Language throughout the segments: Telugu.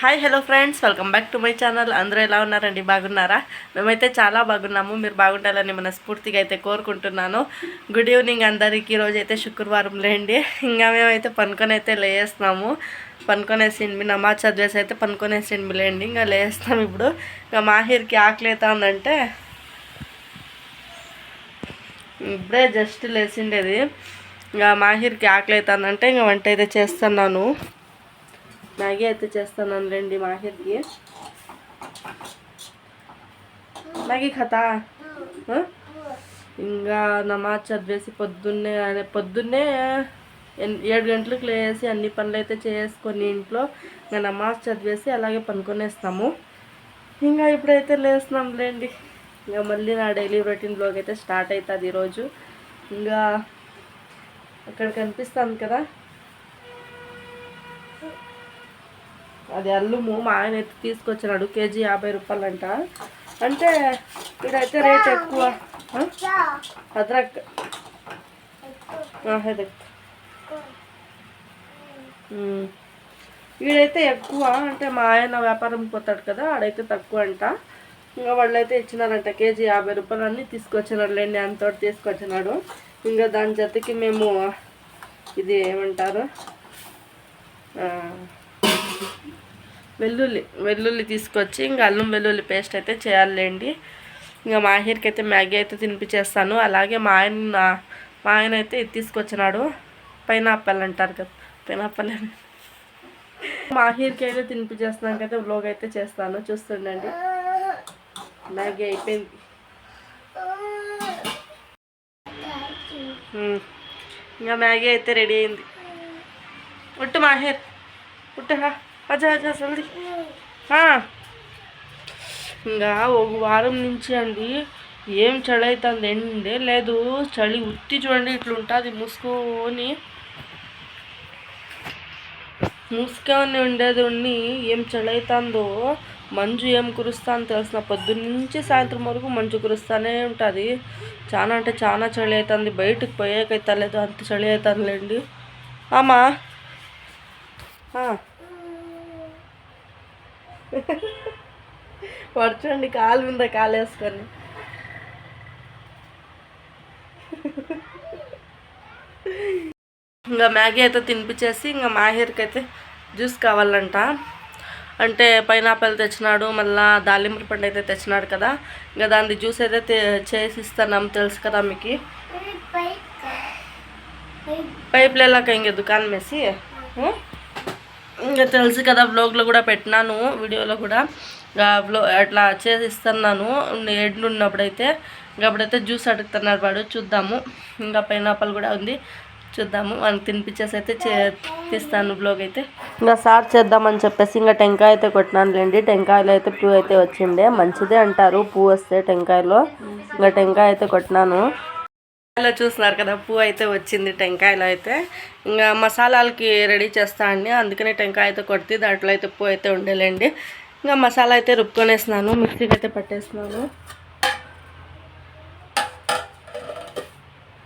Hi hello friends welcome back to my channel అందరూ ఎలా ఉన్నారండి? బాగున్నారా? మేమైతే చాలా బాగున్నాము. మీరు బాగుండాలని మనస్ఫూర్తిగా అయితే కోరుకుంటున్నాను. గుడ్ ఈవినింగ్ అందరికీ. ఈరోజు అయితే శుక్రవారం లేండి. ఇంకా మేమైతే పనుకొని అయితే లేస్తున్నాము పనుకొనేసింది నమాజ్ చదివేసి అయితే పనుకొనేసింది లేండి. ఇంకా లేస్తాం ఇప్పుడు. ఇంకా మాహిర్కి ఆకలి అవుతుందంటే ఇప్పుడే జస్ట్ లేచిండేది. ఇంకా మాహిర్కి ఆకలి అవుతుందంటే ఇంకా వంట అయితే చేస్తున్నాను. మ్యాగీ అయితే చేస్తున్నాను రండి మాహిర్కి మ్యాగీ ఆ? ఇంకా నమాజ్ చదివేసి పొద్దున్నే అదే పొద్దున్నే ఏడు గంటలకు లేసి అన్ని పనులు అయితే చేసుకొని ఇంట్లో ఇంకా నమాజ్ చదివేసి అలాగే పనుకొనేస్తాము. ఇంకా ఇప్పుడైతే లేస్తున్నాం లేండి. ఇంకా మళ్ళీ నా డైలీ రొటీన్ బ్లాగ్ అయితే స్టార్ట్ అవుతుంది ఈరోజు. ఇంకా అక్కడ కనిపిస్తుంది కదా? అది అల్లుము మా ఆయన అయితే తీసుకొచ్చినాడు. కేజీ యాభై రూపాయలంట. అంటే ఇక్కడైతే రేట్ ఎక్కువ. ఆ? అద్రక్. వీడైతే ఎక్కువ అంటే మా ఆయన వ్యాపారం పోతాడు కదా ఆడైతే తక్కువ అంట. ఇంకా వాళ్ళైతే ఇచ్చినారంట కేజీ యాభై రూపాయలు అన్నీ తీసుకొచ్చినాడు లేండి అంతటి తీసుకొచ్చినాడు. ఇంకా దాని జతకి మేము ఇది ఏమంటారు? వెల్లుల్లి వెల్లుల్లి తీసుకొచ్చి ఇంకా అల్లం వెల్లుల్లి పేస్ట్ అయితే చేయాలండి ఇంకా మాహిర్కి అయితే మ్యాగీ అయితే తినిపించేస్తాను అలాగే మా ఆయన మా ఆయన అయితే ఇది తీసుకొచ్చినాడు. పైనాపిల్ అంటారు కదా పైనాపిల్ అని. మాహిర్కి అయితే తినిపించేస్తున్నాక అయితే వ్లోగ్ అయితే చేస్తాను. చూస్తుండండి. మ్యాగీ అయిపోయింది. ఇంకా మ్యాగీ అయితే రెడీ అయింది. ఉట్టు మాహిర్ ఉట్టు హా అజా ఇంకా ఒక వారం నుంచి అండి ఏం చలి అవుతుంది ఎండే లేదు చలి ఉత్తి చూడండి ఇట్లుంటుంది మూసుకొని. మూసుకొని ఉండేది ఉండి ఏం చలి అవుతుందో మంచు ఏం కురుస్తుందో తెలిసిన పొద్దున్న నుంచి సాయంత్రం వరకు మంచు కురుస్తూనే ఉంటుంది. చాలా అంటే చాలా చలి అవుతుంది బయటకు పోయేకైతే లేదు అంత చలి అవుతుందిలేండి. ఆమా వాడు చూడండి కాలు మీద కాలు వేసుకొని. ఇంకా మ్యాగీ అయితే తినిపించేసి ఇంకా మాహిర్కి అయితే జ్యూస్ కావాలంట. అంటే పైనాపిల్ తెచ్చినాడు మళ్ళా దాలింబర పండు అయితే తెచ్చినాడు కదా. ఇంకా దాని జ్యూస్ అయితే చేసి ఇస్తున్నాం తెలుసు కదా మీకు పైప్ లేలాక ఇంక దుకాణం వేసి? ఇంకా తెలుసు కదా బ్లాగ్లో కూడా పెట్టినాను వీడియోలో కూడా. ఇంకా బ్లో అట్లా చేసి ఇస్తున్నాను ఎడ్లు ఉన్నప్పుడైతే. ఇంకా అప్పుడైతే జ్యూస్ అడుగుతున్నాడు వాడు చూద్దాము. ఇంకా పైనాపల్ కూడా ఉంది చూద్దాము. వాళ్ళకి తినిపించేసి అయితే చే తీస్తాను బ్లాగ్ అయితే. ఇంకా సార్ చేద్దామని చెప్పేసి ఇంకా టెంకాయ అయితే కొట్టినానులేండి. టెంకాయలో అయితే పువ్వు అయితే వచ్చిండే మంచిదే అంటారు. పువ్వు వస్తే టెంకాయలో. ఇంకా టెంకాయ అయితే కొట్టినాను. టెంకాయలో చూస్తున్నారు కదా పువ్వు అయితే వచ్చింది టెంకాయలో అయితే. ఇంకా మసాలాలకి రెడీ చేస్తా అండి. అందుకనే టెంకాయ అయితే కొడితే దాంట్లో అయితే పువ్వు అయితే ఉండేలేండి. ఇంకా మసాలా అయితే రుబ్బుకొనేస్తున్నాను మిక్సీకి అయితే పట్టేసినాను.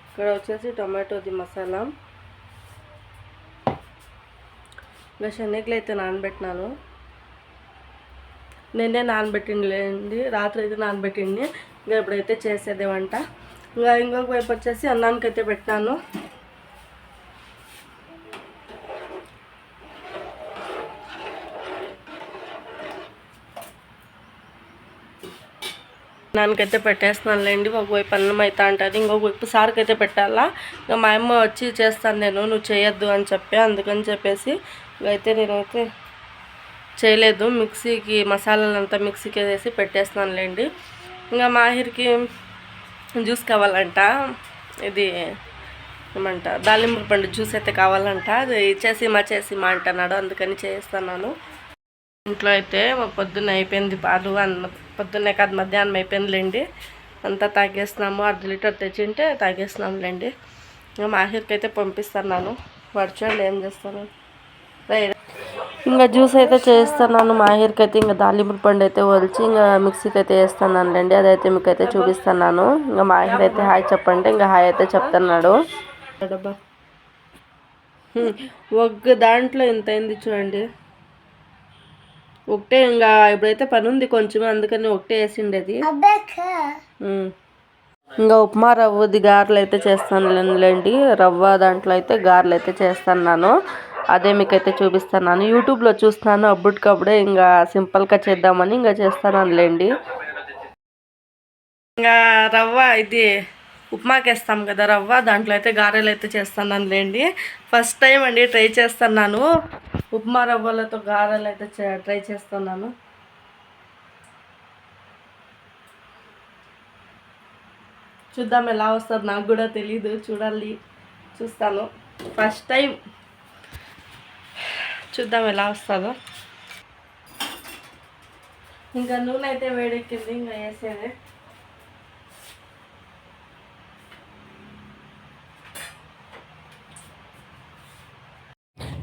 ఇక్కడ వచ్చేసి టొమాటోది మసాలా. ఇంకా శనగలు అయితే నానబెట్టినాను. నిన్నే నానబెట్టిండి రాత్రి అయితే నానబెట్టిండి ఇంకా ఇప్పుడైతే చేసేదే వంట. ఇంకా ఇంకొక వైపు వచ్చేసి అన్నానికి అయితే పెట్టాను నాన్నకైతే పెట్టేస్తున్నానులేండి ఒకవైపు అన్నం అయితే అంటుంది ఇంకొక వైపు సార్కి అయితే పెట్టాలా? ఇంకా మా అమ్మ వచ్చి చేస్తాను నేను నువ్వు చేయొద్దు అని చెప్పి అందుకని చెప్పేసి అయితే నేనైతే చేయలేదు. మిక్సీకి మసాలాలంతా మిక్సీకి వేసి పెట్టేస్తున్నానులేండి ఇంకా మాహిర్కి జ్యూస్ కావాలంట. ఇది ఏమంట? దాలింబ పండు జ్యూస్ అయితే కావాలంట. అది చేసి మా చేసి మా అంటున్నాడు. అందుకని చేస్తున్నాను. ఇంట్లో అయితే పొద్దున్న అయిపోయింది పాలు అన్న. పొద్దున్నే కాదు మధ్యాహ్నం అయిపోయిందిలేండి. అంతా తాగేస్తున్నాము అర్ధ లీటర్ తెచ్చింటే తాగేస్తున్నాంలేండి ఇంకా మాహిర్కి అయితే పంపిస్తున్నాను. వాడు చూడండి ఏం చేస్తాను ఇంకా జ్యూస్ అయితే చేస్తున్నాను మాహిర్కి అయితే ఇంకా దాలింబు పండు అయితే ఒలిచి ఇంకా మిక్సీకి అయితే వేస్తున్నాను లేండి అదైతే మీకు అయితే చూపిస్తున్నాను ఇంకా మాహిర్ అయితే హాయ్ చెప్పండి ఇంకా హాయ్ అయితే చెప్తున్నాడు. ఒక్క దాంట్లో ఇంత అయింది చూడండి. ఒకటే ఇంకా ఇప్పుడైతే పని ఉంది కొంచెం అందుకని ఒకటే వేసిండేది. ఇంకా ఉప్మా రవ్వది గారెలు అయితే చేస్తానులేండి రవ్వ దాంట్లో అయితే గారెలు అయితే చేస్తున్నాను అదే మీకైతే చూపిస్తున్నాను. యూట్యూబ్లో చూస్తున్నాను. అప్పటికప్పుడే ఇంకా సింపుల్గా చేద్దామని ఇంకా చేస్తానులేండి. ఇంకా రవ్వ ఇది ఉప్మాకేస్తాం కదా రవ్వ. దాంట్లో అయితే గారెలు అయితే చేస్తున్నాను లేండి ఫస్ట్ టైం అండి ట్రై చేస్తున్నాను. ఉప్మా రవ్వలతో గారెలు అయితే చే- ట్రై చేస్తున్నాను. చూద్దాం ఎలా వస్తుంది నాకు కూడా తెలీదు. చూడాలి. చూస్తాను. ఫస్ట్ టైం చూద్దాం ఎలా వస్తుందో. ఇంకా నూనె అయితే వేడెక్కింది ఇంకా వేసేదే.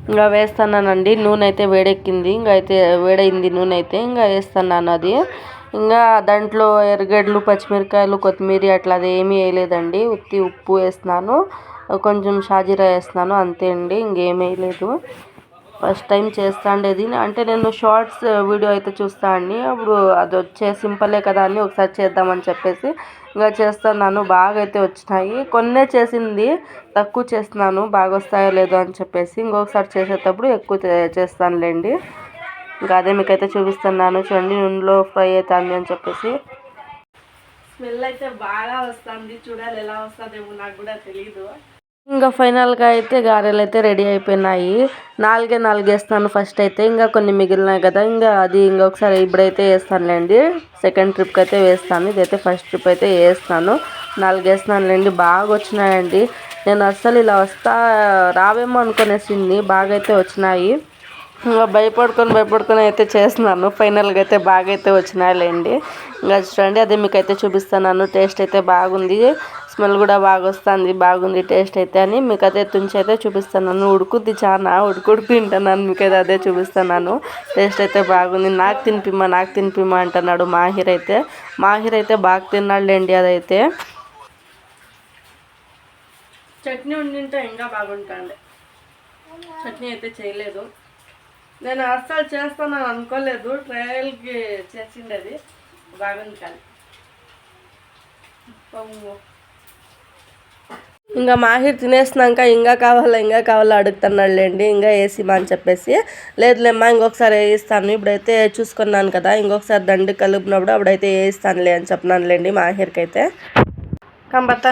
ఇంకా వేస్తున్నానండి నూనె అయితే వేడెక్కింది ఇంకా అయితే వేడైంది నూనె అయితే ఇంకా వేస్తున్నాను అది. ఇంకా దాంట్లో ఎర్రగడ్డలు పచ్చిమిరకాయలు కొత్తిమీర అట్లా అది ఏమీ వేయలేదండి ఉత్తి ఉప్పు వేస్తున్నాను కొంచెం షాజీరా వేస్తున్నాను అంతే అండి ఇంకేం వేయలేదు. ఫస్ట్ టైం చేస్తాండేది. అంటే నేను షార్ట్స్ వీడియో అయితే చూస్తా అండి. అప్పుడు అది వచ్చే సింపులే కదా అని ఒకసారి చేద్దామని చెప్పేసి ఇంకా చేస్తున్నాను. బాగా అయితే వచ్చినాయి. కొన్నే చేసింది తక్కువ చేస్తున్నాను. బాగా వస్తాయో లేదో అని చెప్పేసి ఇంకొకసారి చేసేటప్పుడు ఎక్కువ చేస్తానులేండి. ఇంకా అదే మీకైతే చూపిస్తున్నాను. చూడండి నూనెలో ఫ్రై అవుతుంది అని చెప్పేసి. స్మెల్ అయితే బాగా వస్తుంది. చూడాలి ఎలా వస్తుందేమో నాకు కూడా తెలియదు ఇంకా ఫైనల్గా అయితే గారెలు అయితే రెడీ అయిపోయినాయి. నాలుగే నాలుగు వేస్తాను ఫస్ట్ అయితే. ఇంకా కొన్ని మిగిలినాయి కదా. ఇంకా అది ఇంకొకసారి ఇప్పుడైతే వేస్తానులేండి. సెకండ్ ట్రిప్కి అయితే వేస్తాను. ఇదైతే ఫస్ట్ ట్రిప్ అయితే వేస్తాను. నాలుగు వేస్తానులేండి బాగా వచ్చినాయండి. నేను అస్సలు ఇలా వస్తా రావేమో అనుకునేసింది. బాగా అయితే వచ్చినాయి. ఇంకా భయపడుకొని భయపడుకొని అయితే చేస్తున్నాను. ఫైనల్గా అయితే బాగా అయితే వచ్చినాయిలేండి. ఇంకా చూడండి అదే మీకు అయితే చూపిస్తున్నాను. టేస్ట్ అయితే బాగుంది. స్మెల్ కూడా బాగా వస్తుంది బాగుంది టేస్ట్ అయితే అని మీకు అదే తుంచి అయితే చూపిస్తున్నాను. ఉడుకుద్ది చాలా ఉడుకుడు తింటున్నాను. మీకు అయితే అదే చూపిస్తున్నాను. టేస్ట్ అయితే బాగుంది. నాకు తినిపిమ్మా నాకు తినిపిమ్మా అంటున్నాడు మాహిర్ అయితే. మాహిర్ అయితే బాగా తిన్నాడులేండి అదైతే. చట్నీ ఉండింటే ఇంకా బాగుంటుండే చట్నీ అయితే చేయలేదు. నేను అస్సలు చేస్తాను అనుకోలేదు. ట్రయల్కి చేసిండేది. బాగుంది కానీ. ఇంకా మాహిర్ తినేసినాక ఇంకా కావాలా ఇంకా కావాలా అడుగుతున్నాడులేండి. ఇంకా వేసిమా అని చెప్పేసి. లేదులేమ్మా ఇంకొకసారి వేయిస్తాను. ఇప్పుడైతే చూసుకున్నాను కదా ఇంకొకసారి దండు కలుపునప్పుడు అప్పుడైతే వేయిస్తానులే అని చెప్పినానులేండి మాహిర్కి అయితే కంబత్తా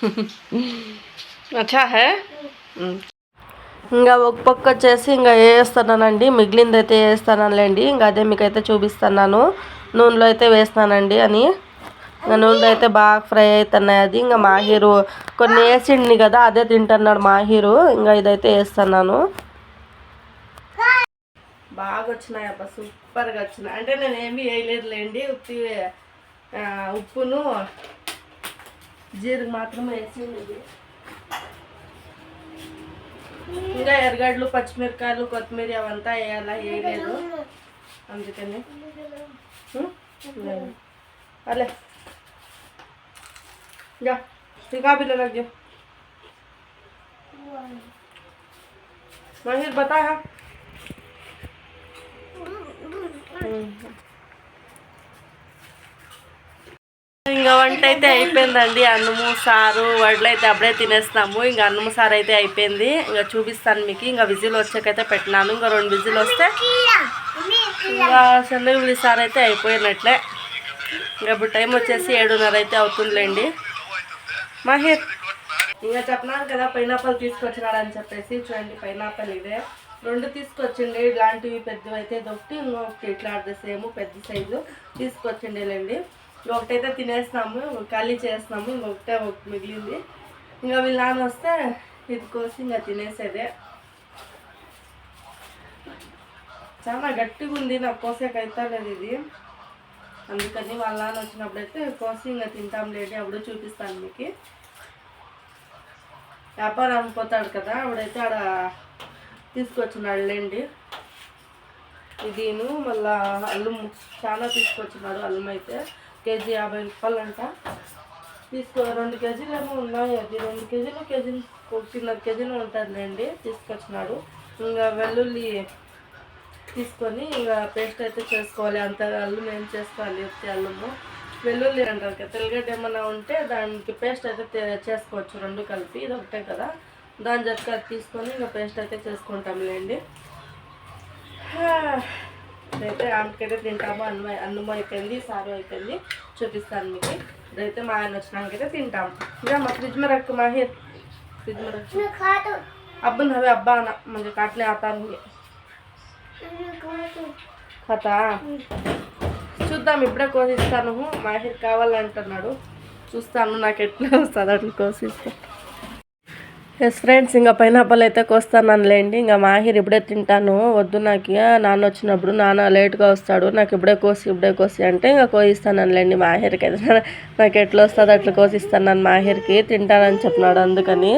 అచ్చా హే? ఇంకా ఒక పక్క వచ్చేసి ఇంకా వేస్తున్నానండి మిగిలింది అయితే వేస్తానులేండి ఇంకా అదే మీకైతే చూపిస్తున్నాను. నూనెలో అయితే వేస్తానండి అని. ఇంకా నూనెలో అయితే బాగా ఫ్రై అవుతున్నాయి అది. ఇంకా మాహీరు కొన్ని వేసిండి కదా అదే తింటున్నాడు మాహీరు. ఇంకా ఇదైతే వేస్తున్నాను. బాగా వచ్చినాయి అబ్బా సూపర్గా వచ్చినాయి. అంటే నేను ఏమీ వేయలేదులేండి ఉత్తి ఉప్పును జీరకు మాత్రమే వేసింది. ఇంకా ఎర్రగడ్డలు పచ్చిమిరకాయలు కొత్తిమీర అవంతా వేయాలా వేయలేదు అందుకని అలే ఇంకా ఇంకా పిల్లలకి మహిర్ బతాయా ఇంకా వంట అయితే అయిపోయిందండి. అన్నము సారు వడ్లు అయితే అప్పుడే తినేస్తాము ఇంకా అన్నము సారు అయితే అయిపోయింది. ఇంకా చూపిస్తాను మీకు. ఇంకా విజిల్ వచ్చాకైతే పెట్టినాను. ఇంకా రెండు విజిల్ వస్తే ఇంకా శనగ సారు అయితే అయిపోయినట్లే. ఇంకా ఇప్పుడు టైం వచ్చేసి ఏడున్నర అయితే అవుతుందిలేండి. మహేష్ ఇంకా చెప్పినాను కదా పైనాపల్ తీసుకొచ్చినాడు అని చెప్పేసి. చూడండి పైనాపల్ ఇదే. రెండు తీసుకొచ్చిండే. ఇలాంటివి పెద్దవి అయితే దొరికి ఇంకొకటి ఇట్లా సేమ్ పెద్ద సైజు తీసుకొచ్చిండేలేండి. ఒకటైతే తినేస్తాము ఖాళీ చేస్తున్నాము ఇంకొకటే ఒకటి మిగిలింది. ఇంకా వీళ్ళ నాన్న వస్తే ఇది కోసి ఇంకా తినేసేదే. చాలా గట్టిగా ఉంది నాకు కోసేకి అవుతలేదు ఇది. అందుకని వాళ్ళ నాన్న వచ్చినప్పుడైతే కోసి ఇంకా తింటాం లేండి అప్పుడు చూపిస్తాను మీకు. వ్యాపారం పోతాడు కదా అప్పుడైతే ఆడ తీసుకొచ్చినాడు లేండి. ఇదిను మళ్ళా అల్లం చాలా తీసుకొచ్చినాడు అల్లం అయితే కేజీ యాభై రూపాయలు అంట తీసుకో రెండు కేజీలు ఏమో ఉన్నాయి అది. రెండు కేజీలు కేజీలు ఒకటిన్నర కేజీలు ఉంటుందిలేండి తీసుకొచ్చినాడు. ఇంకా వెల్లుల్లి తీసుకొని ఇంకా పేస్ట్ అయితే చేసుకోవాలి. అంత అల్లం ఏం చేసుకోవాలి? ఉత్తి అల్లము. వెల్లుల్లి అంటారు కదా తెల్లగడ్డ ఏమన్నా ఉంటే దానికి పేస్ట్ అయితే చేసుకోవచ్చు. రెండు కలిపి ఇది ఒకటే కదా. దాని జట్కా తీసుకొని ఇంకా పేస్ట్ అయితే చేసుకుంటాంలేండి. ఇదైతే ఆమెకైతే తింటాము అన్నం అన్నం అయిపోయింది సారు అయిపోయింది చూపిస్తాను మీకు. ఇదైతే మా ఆయన వచ్చినాకైతే తింటాము ఇంకా మా ఫ్రిడ్జ్ మీద రక్కు మాహి ఫ్రిడ్జ్ మీద రక్కు అబ్బుని అబ్బా అన్న మంచి కాట్లే ఆతాను. కథ? చూద్దాం ఇప్పుడే కోసిస్తాను. మాహిర్ కావాలంటున్నాడు. చూస్తాను నాకు ఎట్లా వస్తుంది అట్లా కోసిస్తాను ఎస్ ఫ్రెండ్స్ ఇంకా పైనాపల్ అయితే కోస్తానులేండి ఇంకా మాహిర్ ఇప్పుడే తింటాను. వద్దు నాకు. నాన్న వచ్చినప్పుడు నాన్న లేట్గా వస్తాడు. నాకు ఇప్పుడే కోసి ఇప్పుడే కోసి అంటే ఇంకా కోసిస్తానులేండి మాహిర్కి. అయితే నాకు ఎట్లా వస్తుంది అట్లా కోసిస్తాను మాహిర్కి. తింటానని చెప్పినాడు అందుకని.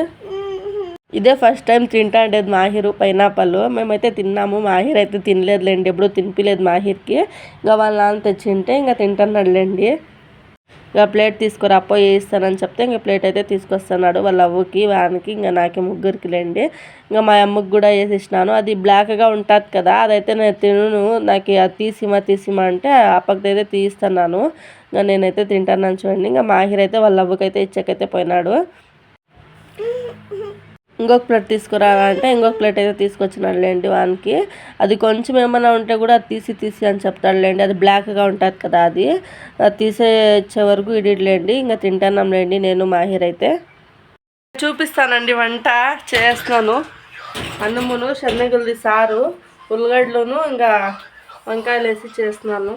ఇదే ఫస్ట్ టైం తింటాండేది మాహిరు పైనాపల్ మేమైతే తిన్నాము. మాహిర్ అయితే తినలేదులేండి. ఎప్పుడు తినిపిలేదు మాహిర్కి. ఇంకా వాళ్ళ నాన్న తెచ్చింటే ఇంకా తింటున్నాడులేండి ఇంకా ప్లేట్ తీసుకురా అప్పో వేయిస్తానని చెప్తే ఇంకా ప్లేట్ అయితే తీసుకొస్తున్నాడు వాళ్ళ అవ్వకి వానికి ఇంకా నాకే ముగ్గురికి లేండి. ఇంకా మా అమ్మకి కూడా వేసేసినాను అది బ్లాక్గా ఉంటుంది కదా అదైతే నేను తినను. నాకు అది తీసిమా తీసిమా అంటే అప్పకైతే తీస్తున్నాను ఇంకా నేనైతే తింటానని చూడండి. ఇంకా మాహిర్ అయితే వాళ్ళ అవ్వకైతే ఇచ్చకైతే పోయినాడు. ఇంకొక ప్లేట్ తీసుకురా అంటే ఇంకొక ప్లేట్ అయితే తీసుకొచ్చినాడులేండి వానికి. అది కొంచెం ఏమైనా ఉంటే కూడా అది తీసి తీసి అని చెప్తాడులేండి అది బ్లాక్గా ఉంటుంది కదా అది. అది తీసేచ్చే వరకు ఇడిలేండి ఇంకా తింటానంలేండి నేను మాహిర్ అయితే. చూపిస్తానండి వంట చేస్తున్నాను. అన్నమును శనగలది సారు ఉల్లగడ్డలును ఇంకా వంకాయలు వేసి చేస్తున్నాను.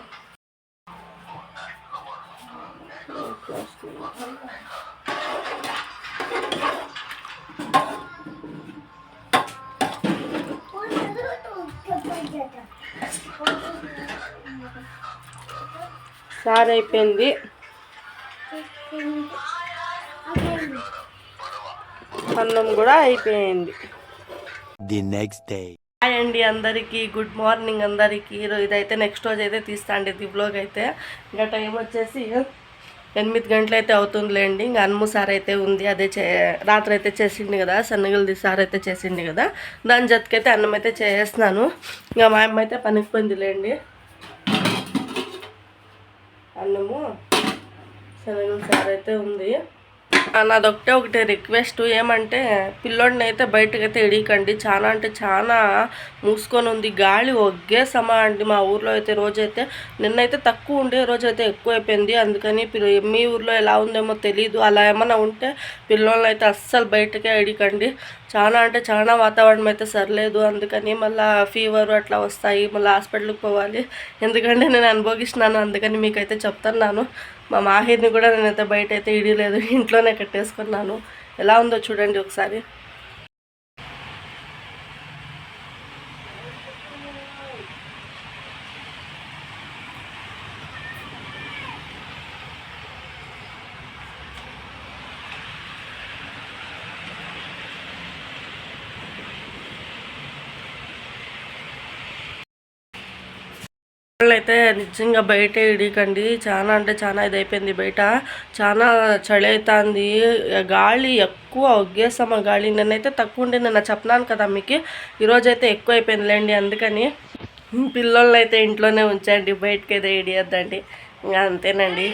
సార్ అయిపోయింది. అన్నం కూడా అయిపోయింది. The next day. హాయ్ అండి అందరికీ గుడ్ మార్నింగ్ అందరికీ. ఈరోజు ఇదైతే నెక్స్ట్ రోజు అయితే తీస్తా అండి ఇది బ్లాగ్ అయితే. ఇంకా టైం వచ్చేసి ఎనిమిది గంటలు అయితే అవుతుందిలేండి. ఇంకా అన్ము సార్ అయితే ఉంది అదే చే రాత్రి అయితే చేసింది కదా సన్నగిల్ది సార్ అయితే చేసింది కదా. దాని జతకైతే అన్నం అయితే చేస్తున్నాను. ఇంకా మా అమ్మ అయితే పనికి పోయిందిలేండి. అన్నము. శనగం సార్ అయితే ఉంది. నాదొకటే ఒకటే రిక్వెస్ట్. ఏమంటే పిల్లోడిని అయితే బయటకు అయితే ఎడీకండి చాలా అంటే చాలా మూసుకొని ఉంది గాలి ఒగ్గే సమ అండి. మా ఊర్లో అయితే రోజైతే నిన్నైతే తక్కువ ఉండే రోజైతే ఎక్కువైపోయింది. ఎక్కువ అయిపోయింది అందుకని పిల్ల- మీ ఊర్లో ఎలా ఉందేమో తెలియదు అలా ఏమైనా ఉంటే పిల్లోళ్ళని అయితే అస్సలు బయటకే అడికండి చాలా అంటే చాలా వాతావరణం అయితే సరలేదు. అందుకని మళ్ళీ ఫీవర్ అట్లా వస్తాయి. మళ్ళీ హాస్పిటల్కి పోవాలి. ఎందుకంటే నేను అనుభవిస్తున్నాను అందుకని మీకైతే చెప్తున్నాను. మా మాహిర్ని కూడా నేనైతే బయట అయితే ఇడలేదు ఇంట్లోనే కట్టేసుకున్నాను. ఎలా ఉందో చూడండి ఒకసారి. అయితే నిజంగా బయట ఇడికండి. చాలా అంటే చాలా ఇది అయిపోయింది బయట. చాలా చలి అవుతుంది గాలి ఎక్కువ ఒగ్గేస్తామా గాలి. నేనైతే తక్కువ ఉండే నిన్న చెప్పినాను కదా మీకు. ఈరోజు అయితే ఎక్కువ అయిపోయిందిలేండి అందుకని. పిల్లల్ని అయితే ఇంట్లోనే ఉంచండి బయటకి అయితే ఇడియొద్దండి. ఇంకా అంతేనండి.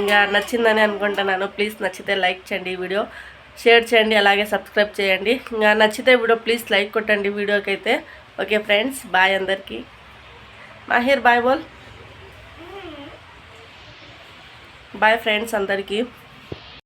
ఇంకా నచ్చిందని అనుకుంటున్నాను. ప్లీజ్ నచ్చితే లైక్ చేయండి ఈ వీడియో. షేర్ చేయండి అలాగే సబ్స్క్రైబ్ చేయండి. ఇంకా నచ్చితే వీడియో ప్లీజ్ లైక్ కొట్టండి వీడియోకి అయితే ఓకే ఫ్రెండ్స్ బాయ్ అందరికీ. మాహిర్ బాయ్ బోల్ బాయ్ ఫ్రెండ్స్ అందరికీ